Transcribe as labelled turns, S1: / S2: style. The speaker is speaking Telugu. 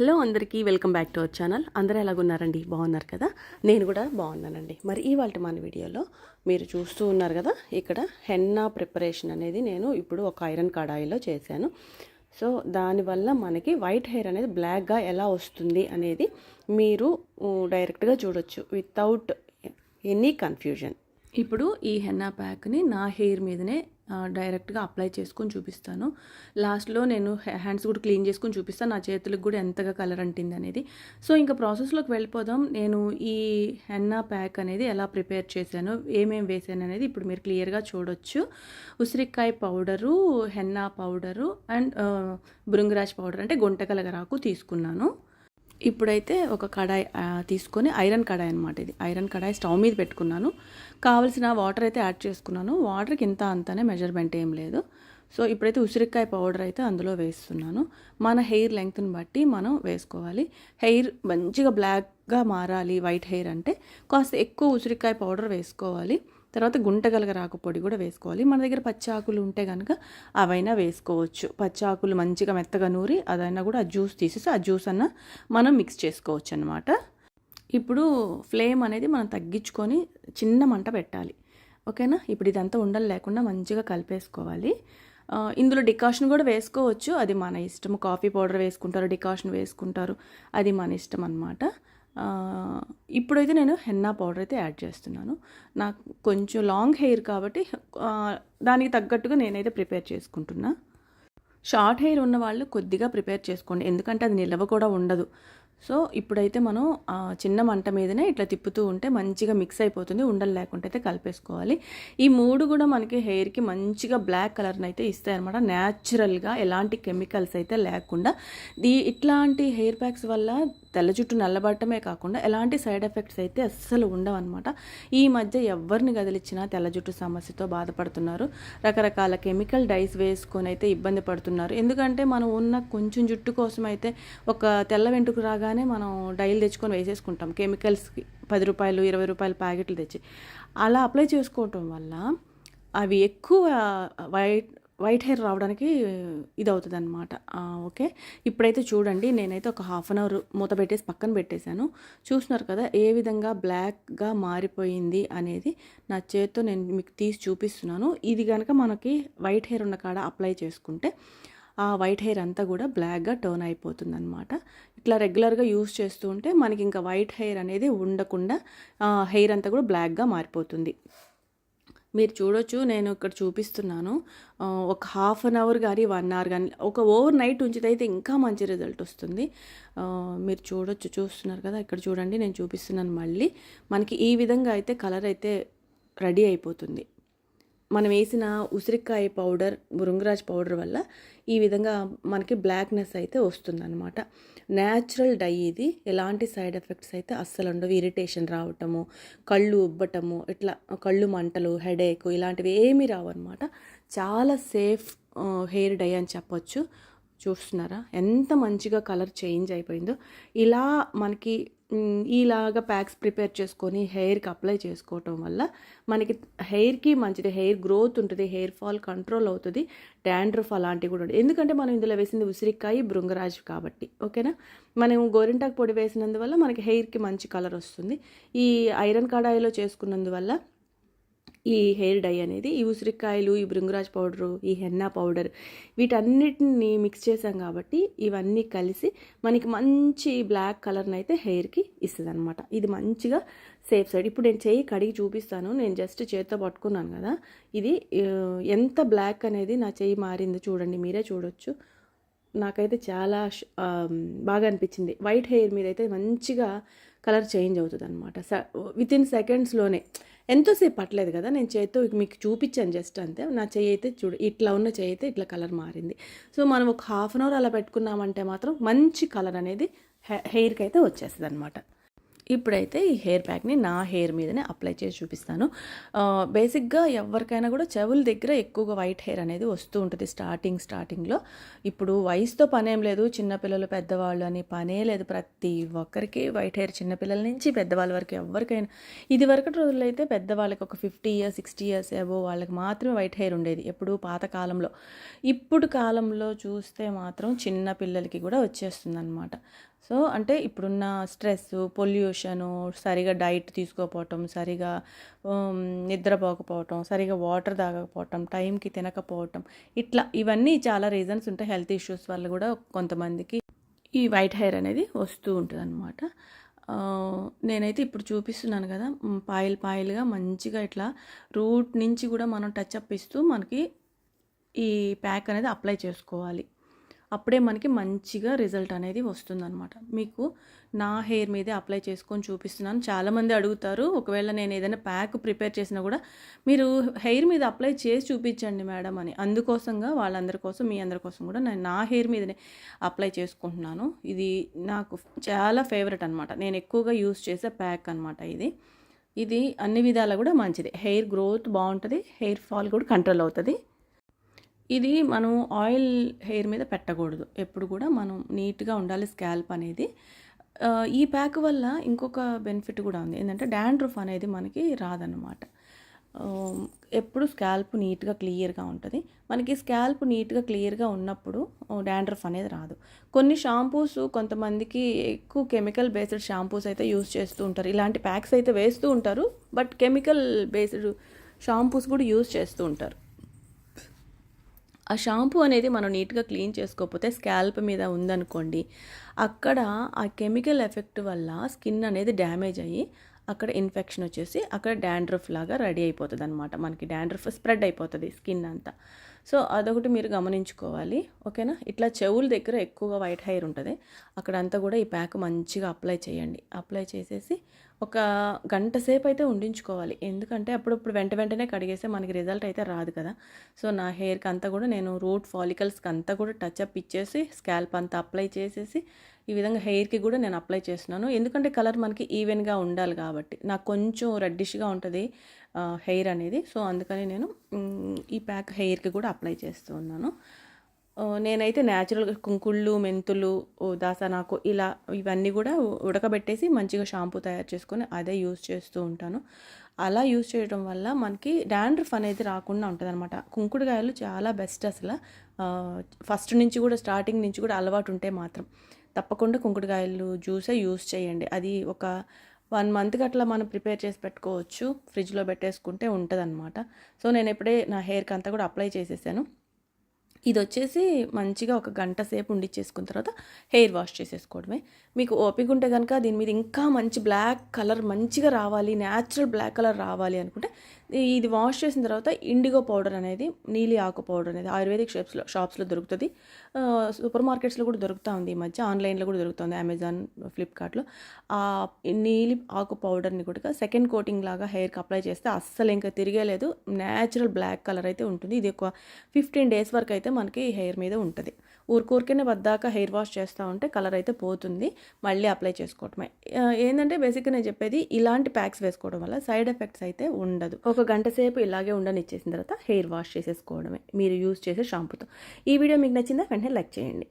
S1: హలో అందరికీ welcome back to our channel. అందరూ ఎలాగున్నారండి? బాగున్నారు కదా? నేను కూడా బాగున్నానండి. మరి ఇవాళ మన వీడియోలో మీరు చూస్తూ ఉన్నారు కదా ఇక్కడ హెన్నా ప్రిపరేషన్ అనేది నేను ఇప్పుడు ఒక ఐరన్ కడాయిలో చేశాను. సో దానివల్ల మనకి వైట్ హెయిర్ అనేది బ్లాక్గా ఎలా వస్తుంది అనేది మీరు డైరెక్ట్గా చూడొచ్చు వితౌట్ ఎనీ కన్ఫ్యూజన్ ఇప్పుడు ఈ హెన్నా ప్యాక్ని నా హెయిర్ మీదనే డైరెక్ట్గా అప్లై చేసుకొని చూపిస్తాను. లాస్ట్లో నేను హ్యాండ్స్ కూడా క్లీన్ చేసుకొని చూపిస్తాను. నా చేతులకు కూడా ఎంతగా కలర్ అంటింది అనేది. సో ఇంకా ప్రాసెస్లోకి వెళ్ళిపోదాం. నేను ఈ హెన్నా ప్యాక్ అనేది ఎలా ప్రిపేర్ చేశాను ఏమేమి వేసాను అనేది ఇప్పుడు మీరు క్లియర్గా చూడొచ్చు. ఉసిరికాయ powder henna powder and bhringraj powder అంటే గుంటకలగరాకు తీసుకున్నాను. ఇప్పుడైతే ఒక కడాయి తీసుకొని ఐరన్ కడాయి అనమాట ఇది. ఐరన్ కడాయి స్టవ్ మీద పెట్టుకున్నాను. కావలసిన వాటర్ అయితే యాడ్ చేసుకున్నాను. వాటర్కి ఇంత అంతనే మెజర్మెంట్ ఏం లేదు. సో ఇప్పుడైతే ఉసిరికాయ పౌడర్ అయితే అందులో వేస్తున్నాను. మన హెయిర్ లెంగ్త్ని బట్టి మనం వేసుకోవాలి. హెయిర్ మంచిగా బ్లాక్గా మారాలి వైట్ హెయిర్ అంటే. కాస్త ఎక్కువ ఉసిరికాయ పౌడర్ వేసుకోవాలి. తర్వాత గుంటగలగ రాకు పొడి కూడా వేసుకోవాలి. మన దగ్గర పచ్చాకులు ఉంటే కనుక అవైనా వేసుకోవచ్చు. పచ్చాకులు మంచిగా మెత్తగా నూరి అదైనా కూడా ఆ జ్యూస్ తీసేసి ఆ జ్యూస్ అన్న మనం మిక్స్ చేసుకోవచ్చు అనమాట ఇప్పుడు ఫ్లేమ్ అనేది మనం తగ్గించుకొని చిన్న మంట పెట్టాలి. ఓకేనా? ఇప్పుడు ఇదంతా ఉండలు లేకుండా మంచిగా కలిపేసుకోవాలి. ఇందులో డికాషన్ కూడా వేసుకోవచ్చు. అది మన ఇష్టం కాఫీ పౌడర్ వేసుకుంటారు డికాషన్ వేసుకుంటారు. అది మన ఇష్టం అనమాట ఇప్పుడైతే నేను హెన్నా పౌడర్ అయితే యాడ్ చేస్తున్నాను. నాకు కొంచెం లాంగ్ హెయిర్ కాబట్టి దానికి తగ్గట్టుగా నేనైతే ప్రిపేర్ చేసుకుంటున్నా. షార్ట్ హెయిర్ ఉన్న వాళ్ళు కొద్దిగా ప్రిపేర్ చేసుకోండి. ఎందుకంటే అది నిల్వ కూడా ఉండదు. సో ఇప్పుడైతే మనం చిన్న మంట మీదనే ఇట్లా తిప్పుతూ ఉంటే మంచిగా మిక్స్ అయిపోతుంది ఉండలు లేకుండా అయితే కలిపేసుకోవాలి. ఈ మూడు కూడా మనకి హెయిర్కి మంచిగా బ్లాక్ కలర్ని అయితే ఇస్తాయి అనమాట న్యాచురల్గా ఎలాంటి కెమికల్స్ అయితే లేకుండా. దీ ఇట్లాంటి హెయిర్ ప్యాక్స్ వల్ల తెల్ల జుట్టు నల్లబడటమే కాకుండా ఎలాంటి సైడ్ ఎఫెక్ట్స్ అయితే అస్సలు ఉండవన్నమాట. ఈ మధ్య ఎవరిని కదిలిచ్చినా తెల్ల జుట్టు సమస్యతో బాధపడుతున్నారు. రకరకాల కెమికల్ డైస్ వేసుకొని అయితే ఇబ్బంది పడుతున్నారు. ఎందుకంటే మనం ఉన్న కొంచెం జుట్టు కోసం అయితే ఒక తెల్ల వెంట్రుకు రాగానే మనం డైల్ తెచ్చుకొని వేసేసుకుంటాం. కెమికల్స్కి పది రూపాయలు ఇరవై రూపాయల ప్యాకెట్లు తెచ్చి. అలా అప్లై చేసుకోవటం వల్ల అవి ఎక్కువ వైట్ వైట్ హెయిర్ రావడానికి ఇది అవుతుంది అనమాట ఓకే? ఇప్పుడైతే చూడండి నేనైతే ఒక హాఫ్ అన్ అవర్ మూత పెట్టేసి పక్కన పెట్టేశాను. చూస్తున్నారు కదా ఏ విధంగా బ్లాక్గా మారిపోయింది అనేది నా చేతితో నేను మీకు తీసి చూపిస్తున్నాను. ఇది కనుక మనకి వైట్ హెయిర్ ఉన్న కాడ అప్లై చేసుకుంటే ఆ వైట్ హెయిర్ అంతా కూడా బ్లాక్గా టర్న్ అయిపోతుంది అనమాట ఇట్లా రెగ్యులర్గా యూస్ చేస్తూ ఉంటే మనకి ఇంకా వైట్ హెయిర్ అనేది ఉండకుండా హెయిర్ అంతా కూడా బ్లాక్గా మారిపోతుంది. మీరు చూడొచ్చు నేను ఇక్కడ చూపిస్తున్నాను. ఒక హాఫ్ అన్ అవర్ కానీ వన్ అవర్ కానీ ఒక ఓవర్ నైట్ ఉంచితే అయితే ఇంకా మంచి రిజల్ట్ వస్తుంది. మీరు చూడొచ్చు చూస్తున్నారు కదా ఇక్కడ చూడండి నేను చూపిస్తున్నాను మళ్ళీ. మనకి ఈ విధంగా అయితే కలర్ అయితే రెడీ అయిపోతుంది. మనం వేసిన ఉసిరికాయ పౌడర్ బృంగరాజ్ పౌడర్ వల్ల ఈ విధంగా మనకి బ్లాక్నెస్ అయితే వస్తుందన్నమాట. న్యాచురల్ డై ఇది. ఎలాంటి సైడ్ ఎఫెక్ట్స్ అయితే అస్సలు ఉండవు. ఇరిటేషన్ రావటము కళ్ళు ఉబ్బటము ఇట్లా కళ్ళు మంటలు హెడేక్ ఇలాంటివి ఏమీ రావు అనమాట చాలా సేఫ్ హెయిర్ డై అని చెప్పొచ్చు. చూస్తున్నారా? ఎంత మంచిగా కలర్ చేంజ్ అయిపోయిందో. ఇలా మనకి ఈలాగా ప్యాక్స్ ప్రిపేర్ చేసుకొని హెయిర్కి అప్లై చేసుకోవటం వల్ల మనకి హెయిర్కి మంచిది హెయిర్ గ్రోత్ ఉంటుంది హెయిర్ ఫాల్ కంట్రోల్ అవుతుంది డాండ్రఫ్ అలాంటివి కూడా ఉంటుంది ఎందుకంటే మనం ఇందులో వేసింది ఉసిరికాయ బృంగరాజ్ కాబట్టి ఓకేనా? మనం గోరింటాకు పొడి వేసినందువల్ల మనకి హెయిర్కి మంచి కలర్ వస్తుంది. ఈ ఐరన్ కడాయిలో చేసుకున్నందువల్ల ఈ హెయిర్ డై అనేది ఈ ఉసిరికాయలు ఈ బృంగరాజ్ పౌడరు ఈ హెన్నా పౌడర్ వీటన్నిటిని మిక్స్ చేసాం కాబట్టి ఇవన్నీ కలిసి మనకి మంచి బ్లాక్ కలర్ని అయితే హెయిర్కి ఇస్తుంది అనమాట ఇది మంచిగా సేఫ్ సైడ్ ఇప్పుడు నేను చేయి కడిగి చూపిస్తాను. నేను జస్ట్ చేత్తో పట్టుకున్నాను కదా. ఇది ఎంత బ్లాక్ అనేది నా చెయ్యి మారిందో చూడండి. మీరే చూడొచ్చు. నాకైతే చాలా బాగా అనిపించింది. వైట్ హెయిర్ మీద అయితే మంచిగా కలర్ చేంజ్ అవుతుంది అనమాట విత్ ఇన్ సెకండ్స్లోనే ఎంతోసేపు పట్టలేదు కదా నేను చేతితో మీకు చూపించాను జస్ట్ అంతే. నా చెయ్యి అయితే చూడు ఇట్లా ఉన్న చెయ్యి అయితే ఇట్లా కలర్ మారింది. సో మనం ఒక హాఫ్ అన్ అవర్ అలా పెట్టుకున్నామంటే మాత్రం మంచి కలర్ అనేది హె- హెయిర్కి అయితే వచ్చేస్తుంది అనమాట ఇప్పుడైతే ఈ హెయిర్ ప్యాక్ని నా హెయిర్ మీదనే అప్లై చేసి చూపిస్తాను. బేసిక్గా ఎవరికైనా కూడా చెవుల దగ్గర ఎక్కువగా వైట్ హెయిర్ అనేది వస్తూ ఉంటుంది స్టార్టింగ్ స్టార్టింగ్లో. ఇప్పుడు వయసుతో పనేం లేదు చిన్నపిల్లలు పెద్దవాళ్ళు అని పనే లేదు. ప్రతి ఒక్కరికి వైట్ హెయిర్ చిన్నపిల్లల నుంచి పెద్దవాళ్ళ వరకు ఎవరికైనా ఇది వరకటి రోజుల్లో అయితే పెద్దవాళ్ళకి ఒక ఫిఫ్టీ ఇయర్స్ సిక్స్టీ ఇయర్స్ ఏవో వాళ్ళకి మాత్రమే వైట్ హెయిర్ ఉండేది. ఎప్పుడు పాతకాలంలో ఇప్పుడు కాలంలో చూస్తే మాత్రం చిన్న పిల్లలకి కూడా వచ్చేస్తుంది అనమాట సో అంటే ఇప్పుడున్న స్ట్రెస్ పొల్యూషను సరిగా డైట్ తీసుకోకపోవటం సరిగా నిద్రపోకపోవటం సరిగా వాటర్ తాగకపోవటం టైంకి తినకపోవటం ఇట్లా ఇవన్నీ చాలా రీజన్స్ ఉంటాయి హెల్త్ ఇష్యూస్ వల్ల కూడా కొంతమందికి ఈ వైట్ హెయిర్ అనేది వస్తూ ఉంటుంది అనమాట నేనైతే ఇప్పుడు చూపిస్తున్నాను కదా పాయిల్ పాయిల్గా మంచిగా ఇట్లా రూట్ నుంచి కూడా మనం టచ్ అప్ ఇస్తూ మనకి ఈ ప్యాక్ అనేది అప్లై చేసుకోవాలి. అప్పుడే మనకి మంచిగా రిజల్ట్ అనేది వస్తుందన్నమాట. మీకు నా హెయిర్ మీదే అప్లై చేసుకొని చూపిస్తున్నాను. చాలామంది అడుగుతారు ఒకవేళ నేను ఏదైనా ప్యాక్ ప్రిపేర్ చేసినా కూడా మీరు హెయిర్ మీద అప్లై చేసి చూపించండి మేడం అని. అందుకోసంగా వాళ్ళందరి కోసం మీ అందరి కోసం కూడా నేను నా హెయిర్ మీదనే అప్లై చేసుకుంటున్నాను. ఇది నాకు చాలా ఫేవరెట్ అనమాట నేను ఎక్కువగా యూస్ చేసే ప్యాక్ అనమాట ఇది. ఇది అన్ని విధాలా కూడా మంచిది. హెయిర్ గ్రోత్ బాగుంటుంది హెయిర్ ఫాల్ కూడా కంట్రోల్ అవుతుంది. ఇది మనం ఆయిల్ హెయిర్ మీద పెట్టకూడదు. ఎప్పుడు కూడా మనం నీట్గా ఉండాలి స్కాల్ప్ అనేది. ఈ ప్యాక్ వల్ల ఇంకొక బెనిఫిట్ కూడా ఉంది. ఏంటంటే డాండ్రఫ్ అనేది మనకి రాదన్నమాట. ఎప్పుడు స్కాల్ప్ నీట్గా క్లియర్గా ఉంటుంది. మనకి స్కాల్ప్ నీట్గా క్లియర్గా ఉన్నప్పుడు డాండ్రఫ్ అనేది రాదు. కొన్ని షాంపూస్ కొంతమందికి ఎక్కువ కెమికల్ బేస్డ్ షాంపూస్ అయితే యూస్ చేస్తూ ఉంటారు. ఇలాంటి ప్యాక్స్ అయితే వేస్తూ ఉంటారు. బట్ కెమికల్ బేస్డ్ షాంపూస్ కూడా యూస్ చేస్తూ ఉంటారు. ఆ షాంపూ అనేది మనం నీట్గా క్లీన్ చేసుకోకపోతే స్కాల్ప్ మీద ఉందనుకోండి అక్కడ ఆ కెమికల్ ఎఫెక్ట్ వల్ల స్కిన్ అనేది డ్యామేజ్ అయ్యి అక్కడ ఇన్ఫెక్షన్ వచ్చేసి అక్కడ డాండ్రఫ్ లాగా రెడీ అయిపోతుంది అనమాట మనకి డాండ్రఫ్ స్ప్రెడ్ అయిపోతుంది స్కిన్ అంతా. సో అదొకటి మీరు గమనించుకోవాలి. ఓకేనా? ఇట్లా చెవుల దగ్గర ఎక్కువగా వైట్ హెయిర్ ఉంటుంది. అక్కడంతా కూడా ఈ ప్యాక్ మంచిగా అప్లై చేయండి. అప్లై చేసేసి ఒక గంట సేపు అయితే ఉండించుకోవాలి. ఎందుకంటే అప్పుడప్పుడు వెంట వెంటనే కడిగేస్తే మనకి రిజల్ట్ అయితే రాదు కదా. సో నా హెయిర్కి అంతా కూడా నేను రూట్ ఫాలికల్స్కి అంతా కూడా టచ్ అప్ ఇచ్చేసి స్కాల్ప్ అంతా అప్లై చేసేసి ఈ విధంగా హెయిర్కి కూడా నేను అప్లై చేస్తున్నాను. ఎందుకంటే కలర్ మనకి ఈవెన్గా ఉండాలి కాబట్టి. నాకు కొంచెం రెడ్డిష్గా ఉంటుంది హెయిర్ అనేది. సో అందుకని నేను ఈ ప్యాక్ హెయిర్కి కూడా అప్లై చేస్తూ ఉన్నాను. నేనైతే న్యాచురల్గా కుంకుళ్ళు మెంతులు ఓ దాసానాకు ఇలా ఇవన్నీ కూడా ఉడకబెట్టేసి మంచిగా షాంపూ తయారు చేసుకొని అదే యూస్ చేస్తూ ఉంటాను. అలా యూస్ చేయడం వల్ల మనకి డాండ్రఫ్ అనేది రాకుండా ఉంటుంది అనమాట కుంకుడుకాయలు చాలా బెస్ట్ అసలు. ఫస్ట్ నుంచి కూడా స్టార్టింగ్ నుంచి కూడా అలవాటు ఉంటే మాత్రం. తప్పకుండా కుంకుడుకాయలు జ్యూసే యూస్ చేయండి. అది ఒక వన్ మంత్కి అట్లా మనం ప్రిపేర్ చేసి పెట్టుకోవచ్చు. ఫ్రిడ్జ్లో పెట్టేసుకుంటే ఉంటుంది సో నేను ఎప్పుడే నా హెయిర్కి అంతా కూడా అప్లై చేసేసాను. ఇది వచ్చేసి మంచిగా ఒక గంట సేపు ఉండిచ్చేసుకున్న తర్వాత హెయిర్ వాష్ చేసేసుకోవడమే. మీకు ఓపిక ఉంటే కనుక దీని మీద ఇంకా మంచి బ్లాక్ కలర్ మంచిగా రావాలి న్యాచురల్ బ్లాక్ కలర్ రావాలి అనుకుంటే ఇది వాష్ చేసిన తర్వాత ఇండిగో పౌడర్ అనేది నీలి ఆకు పౌడర్ అనేది ఆయుర్వేదిక్ షాప్స్లో షాప్స్లో దొరుకుతుంది. సూపర్ మార్కెట్స్లో కూడా దొరుకుతూ ఉంది ఈ మధ్య. ఆన్లైన్లో కూడా దొరుకుతుంది అమెజాన్ ఫ్లిప్కార్ట్లో ఆ నీలి ఆకు పౌడర్ని కూడా సెకండ్ కోటింగ్ లాగా హెయిర్కి అప్లై చేస్తే అస్సలు ఇంకా తిరిగేలేదు. న్యాచురల్ బ్లాక్ కలర్ అయితే ఉంటుంది. ఇది ఒక ఫిఫ్టీన్ డేస్ వరకు అయితే మనకి హెయిర్ మీద ఉంటుంది. ఊరికూరికనే వద్దాక హెయిర్ వాష్ చేస్తూ ఉంటే కలర్ అయితే పోతుంది. మళ్ళీ అప్లై చేసుకోవటమే. ఏంటంటే బేసిక్గా నేను చెప్పేది ఇలాంటి ప్యాక్స్ వేసుకోవడం వల్ల సైడ్ ఎఫెక్ట్స్ అయితే ఉండదు. ఒక గంట సేపు ఇలాగే ఉండనిచ్చేసిన తర్వాత హెయిర్ వాష్ చేసేసుకోవడమే. మీరు యూస్ చేసే షాంపూతో. ఈ వీడియో మీకు నచ్చిందా? వెంటనే లైక్ చేయండి.